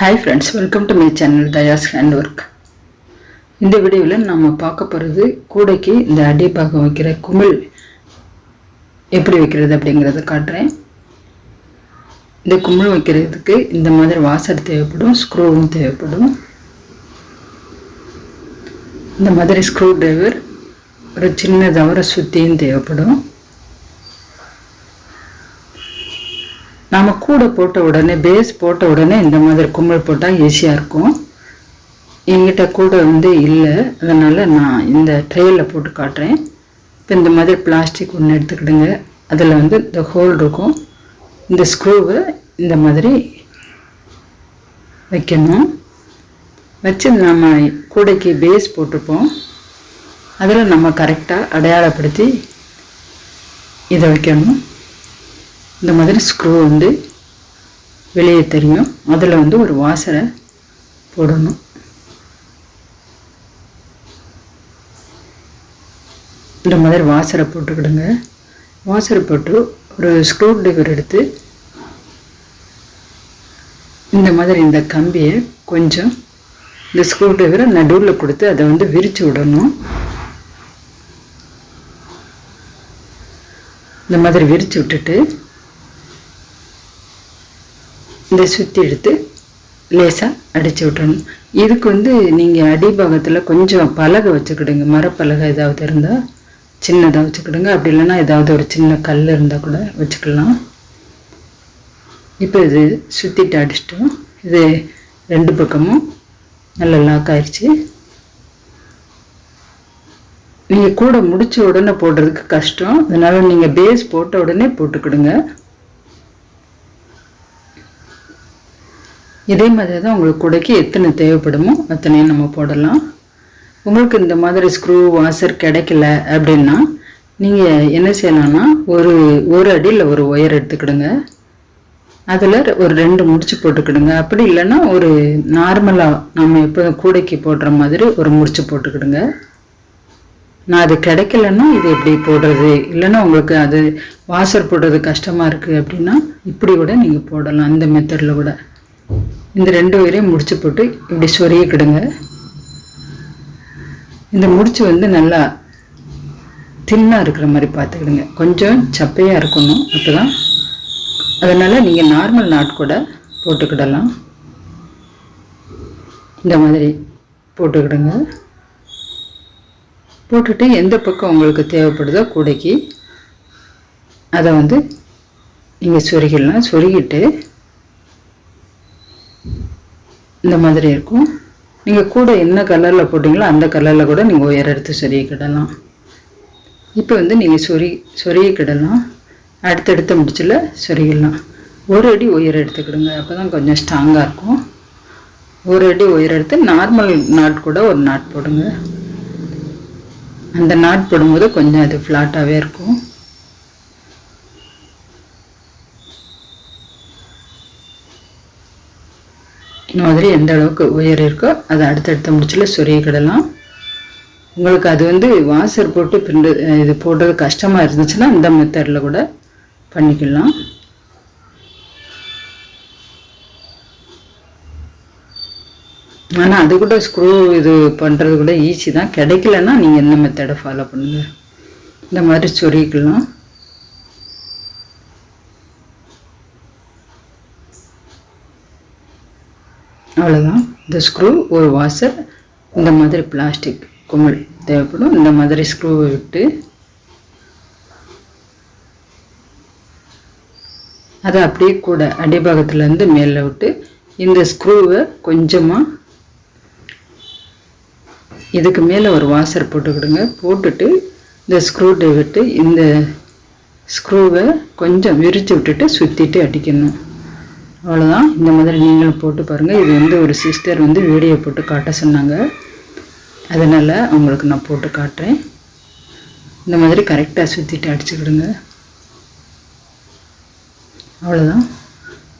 Hi friends welcome to my channel Daya's hand work இந்த வீடியோவில் நம்ம பார்க்க போகிறது கூடைக்கு இந்த அடிப்பாகம் வைக்கிற குமிழ் எப்படி வைக்கிறது அப்படிங்கிறத காட்டுறேன். இந்த குமிழ் வைக்கிறதுக்கு இந்த மாதிரி வாசர் தேவைப்படும் ஸ்க்ரூவும் தேவைப்படும். இந்த மாதிரி ஸ்க்ரூ டிரைவர் ஒரு சின்ன தவற சுத்தியும் தேவைப்படும். நாம் கூடை போட்ட உடனே பேஸ் போட்ட உடனே இந்த மாதிரி கும்பல் போட்டால் ஈஸியாக இருக்கும். என்கிட்ட கூடை வந்து இல்லை. அதனால் நான் இந்த ட்ரெயிலில் போட்டு காட்டுறேன். இப்போ இந்த மாதிரி பிளாஸ்டிக் ஒன்று எடுத்துக்கிடுங்க. அதில் வந்து இந்த ஹோல் இருக்கும். இந்த ஸ்க்ரூவை இந்த மாதிரி வைக்கணும். வச்சு நம்ம கூடைக்கு பேஸ் போட்டிருப்போம். அதில் நம்ம கரெக்டாக அடையாளப்படுத்தி இதை வைக்கணும். இந்த மாதிரி ஸ்க்ரூ வந்து வெளியே தெரியும். அதில் வந்து ஒரு வாசரை போடணும். இந்த மாதிரி வாசரை போட்டுக்கிடுங்க. வாசரை போட்டு ஒரு ஸ்க்ரூ டிரைவர் எடுத்து இந்த மாதிரி இந்த கம்பியை கொஞ்சம் இந்த ஸ்க்ரூ டிரைவரை நடுவில் கொடுத்து அதை வந்து விரித்து விடணும். இந்த மாதிரி விரித்து விட்டுட்டு இந்த சுற்றி எடுத்து லேசாக அடித்து விட்டுறணும். இதுக்கு வந்து நீங்கள் அடிபாகத்தில் கொஞ்சம் பலகை வச்சுக்கிடுங்க. மரப்பலகை ஏதாவது இருந்தால் சின்னதாக வச்சுக்கிடுங்க. அப்படி இல்லைன்னா ஏதாவது ஒரு சின்ன கல் இருந்தால் கூட வச்சுக்கலாம். இப்போ இது சுற்றிட்டு அடிச்சிட்டோம். இது ரெண்டு பக்கமும் நல்லா லாக் ஆயிடுச்சு நீங்கள் கூட முடிச்ச உடனே போடுறதுக்கு கஷ்டம். அதனால் நீங்கள் பேஸ் போட்ட உடனே போட்டுக்கிடுங்க. இதே மாதிரி தான் உங்களுக்கு கூடைக்கு எத்தனை தேவைப்படுமோ அத்தனையும் நம்ம போடலாம். உங்களுக்கு இந்த மாதிரி ஸ்க்ரூ வாசர் கிடைக்கல அப்படின்னா நீங்கள் என்ன செய்யலாம்னா ஒரு ஒரு அடியில் ஒரு ஒயர் எடுத்துக்கிடுங்க. அதில் ஒரு ரெண்டு முடிச்சு போட்டுக்கிடுங்க. அப்படி இல்லைன்னா ஒரு நார்மலாக நம்ம எப்போ கூடைக்கு போடுற மாதிரி ஒரு முடிச்சு போட்டுக்கிடுங்க. நான் அது கிடைக்கலன்னா இது எப்படி போடுறது? இல்லைன்னா உங்களுக்கு அது வாசர் போடுறது கஷ்டமாக இருக்குது அப்படின்னா இப்படி கூட நீங்கள் போடலாம் அந்த மெத்தடில் கூட. இந்த ரெண்டு உயிரையும் முடிச்சு போட்டு இப்படி சொருகிக்கிடுங்க இந்த முடிச்சு வந்து நல்லா தின்னாக இருக்கிற மாதிரி பார்த்துக்கிடுங்க. கொஞ்சம் சப்பையாக இருக்கணும் அப்போ தான் அதனால் நீங்கள் நார்மல் நாட் கூட போட்டுக்கிடலாம். இந்த மாதிரி போட்டுக்கிடுங்க. போட்டுட்டு எந்த பக்கம் உங்களுக்கு தேவைப்படுதோ கூடைக்கு அதை வந்து நீங்கள் சொருகிடலாம். சொருகிட்டு இந்த மாதிரி இருக்கும். நீங்கள் கூட என்ன கலரில் போட்டிங்களோ அந்த கலரில் கூட நீங்கள் உயர எடுத்து சொருகிக்கிடலாம் இப்போ வந்து நீங்கள் சொரி சொருகிக்கிடலாம் அடுத்தடுத்த முடிச்சில் சொருகிடலாம் ஒரு அடி உயர் எடுத்துக்கிடுங்க. அப்போ தான் கொஞ்சம் ஸ்ட்ராங்காக இருக்கும். ஒரு அடி உயர் எடுத்து நார்மல் நாட் கூட ஒரு நாட் போடுங்க. அந்த நாட் போடும்போது கொஞ்சம் அது ஃப்ளாட்டாகவே இருக்கும். மாதிரி எந்த அளவுக்கு உயரம் இருக்கோ அதை அடுத்தடுத்த முடிச்சில் சொருகிக்கிடலாம் உங்களுக்கு அது வந்து வாசர் போட்டு பிண்டு இது போடுறது கஷ்டமாக இருந்துச்சுன்னா இந்த மெத்தடில் கூட பண்ணிக்கலாம். ஆனால் அது கூட ஸ்க்ரூ இது பண்ணுறது கூட ஈஸி தான். கிடைக்கலன்னா நீங்கள் என்ன மெத்தடை ஃபாலோ பண்ணுங்கள் இந்த மாதிரி சொருகிக்கலாம். அவ்வளோதான் இந்த ஸ்க்ரூ ஒரு வாசர் இந்த மாதிரி பிளாஸ்டிக் குமிழ் தேவைப்படும். இந்த மாதிரி ஸ்க்ரூவை விட்டு அதை அப்படியே கூட அடிபாகத்துலேருந்து மேலே விட்டு இந்த ஸ்க்ரூவை கொஞ்சமாக இதுக்கு மேலே ஒரு வாசர் போட்டுக்கிடுங்க போட்டுட்டு இந்த ஸ்க்ரூ விட்டு இந்த ஸ்க்ரூவை கொஞ்சம் விரித்து விட்டுட்டு சுற்றிட்டு அடிக்கணும். அவ்வளோதான் இந்த மாதிரி நீங்களும் போட்டு பாருங்கள் இது வந்து ஒரு சிஸ்டர் வந்து வீடியோ போட்டு காட்ட சொன்னாங்க. அதனால் அவங்களுக்கு நான் போட்டு காட்டுறேன். இந்த மாதிரி கரெக்டாக சுற்றிட்டு அடிச்சுக்கிடுங்க அவ்வளோதான்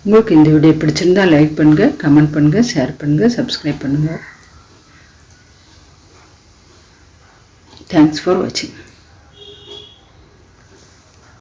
உங்களுக்கு இந்த வீடியோ பிடிச்சிருந்தா லைக் பண்ணுங்கள் கமெண்ட் பண்ணுங்கள் ஷேர் பண்ணுங்கள் சப்ஸ்கிரைப் பண்ணுங்கள் தேங்க்ஸ் ஃபார் வாட்சிங்